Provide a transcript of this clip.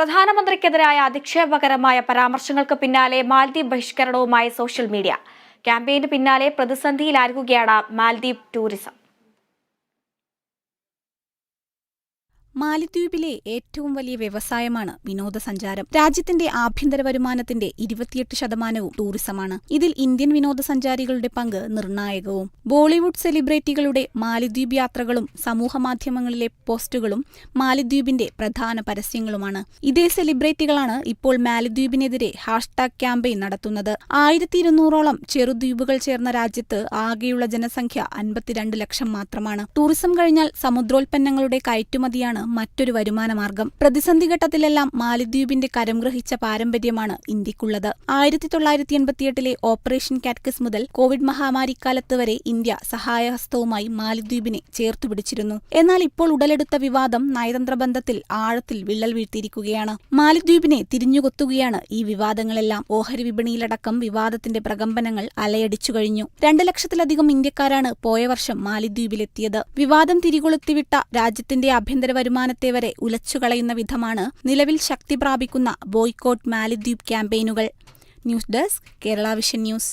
പ്രധാനമന്ത്രിക്കെതിരായ അധിക്ഷേപകരമായ പരാമർശങ്ങൾക്ക് പിന്നാലെ മാൽദ്വീപ് ബഹിഷ്കരണവുമായി സോഷ്യൽ മീഡിയ. ക്യാമ്പയിന് പിന്നാലെ പ്രതിസന്ധിയിലായിരിക്കുകയാണ് മാൽദ്വീപ് ടൂറിസം. മാലിദ്വീപിലെ ഏറ്റവും വലിയ വ്യവസായമാണ് വിനോദസഞ്ചാരം. രാജ്യത്തിന്റെ ആഭ്യന്തര വരുമാനത്തിന്റെ ഇരുപത്തിയെട്ട് ശതമാനവും ടൂറിസമാണ്. ഇതിൽ ഇന്ത്യൻ വിനോദസഞ്ചാരികളുടെ പങ്ക് നിർണായകവും. ബോളിവുഡ് സെലിബ്രിറ്റികളുടെ മാലിദ്വീപ് യാത്രകളും സമൂഹമാധ്യമങ്ങളിലെ പോസ്റ്റുകളും മാലിദ്വീപിന്റെ പ്രധാന പരസ്യങ്ങളുമാണ്. ഇതേ സെലിബ്രിറ്റികളാണ് ഇപ്പോൾ മാലിദ്വീപിനെതിരെ ഹാഷ്ടാഗ് ക്യാമ്പയിൻ നടത്തുന്നത്. ആയിരത്തി ഇരുന്നൂറോളം ചെറുദ്വീപുകൾ ചേർന്ന രാജ്യത്ത് ആകെയുള്ള ജനസംഖ്യ അൻപത്തിരണ്ട് ലക്ഷം മാത്രമാണ്. ടൂറിസം കഴിഞ്ഞാൽ സമുദ്രോൽപ്പന്നങ്ങളുടെ കയറ്റുമതിയാണ് മറ്റൊരു വരുമാനമാർഗം. പ്രതിസന്ധി ഘട്ടത്തിലെല്ലാം മാലിദ്വീപിന്റെ കരം ഗ്രഹിച്ച പാരമ്പര്യമാണ് ഇന്ത്യക്കുള്ളത്. ആയിരത്തി തൊള്ളായിരത്തി എൺപത്തിയെട്ടിലെ ഓപ്പറേഷൻ കാറ്റ്കസ് മുതൽ കോവിഡ് മഹാമാരിക്കാലത്ത് വരെ ഇന്ത്യ സഹായഹസ്തവുമായി മാലിദ്വീപിനെ ചേർത്തുപിടിച്ചിരുന്നു എന്നാൽ ഇപ്പോൾ ഉടലെടുത്ത വിവാദം നയതന്ത്ര ബന്ധത്തിൽ ആഴത്തിൽ വിള്ളൽ വീഴ്ത്തിയിരിക്കുകയാണ്. മാലിദ്വീപിനെ തിരിഞ്ഞുകൊത്തുകയാണ് ഈ വിവാദങ്ങളെല്ലാം. ഓഹരി വിപണിയിലടക്കം വിവാദത്തിന്റെ പ്രകമ്പനങ്ങൾ അലയടിച്ചു കഴിഞ്ഞു. രണ്ട് ലക്ഷത്തിലധികം ഇന്ത്യക്കാരാണ് പോയ വർഷം മാലിദ്വീപിലെത്തിയത്. വിവാദം തിരികൊളുത്തിവിട്ട രാജ്യത്തിന്റെ ആഭ്യന്തര വരുമാനത്തെ വരെ ഉലച്ചുകളയുന്ന വിധമാണ് നിലവിൽ ശക്തി പ്രാപിക്കുന്ന ബോയ്ക്കോട്ട് മാലിദ്വീപ് ക്യാമ്പയിനുകൾ. News desk Kerala vision news.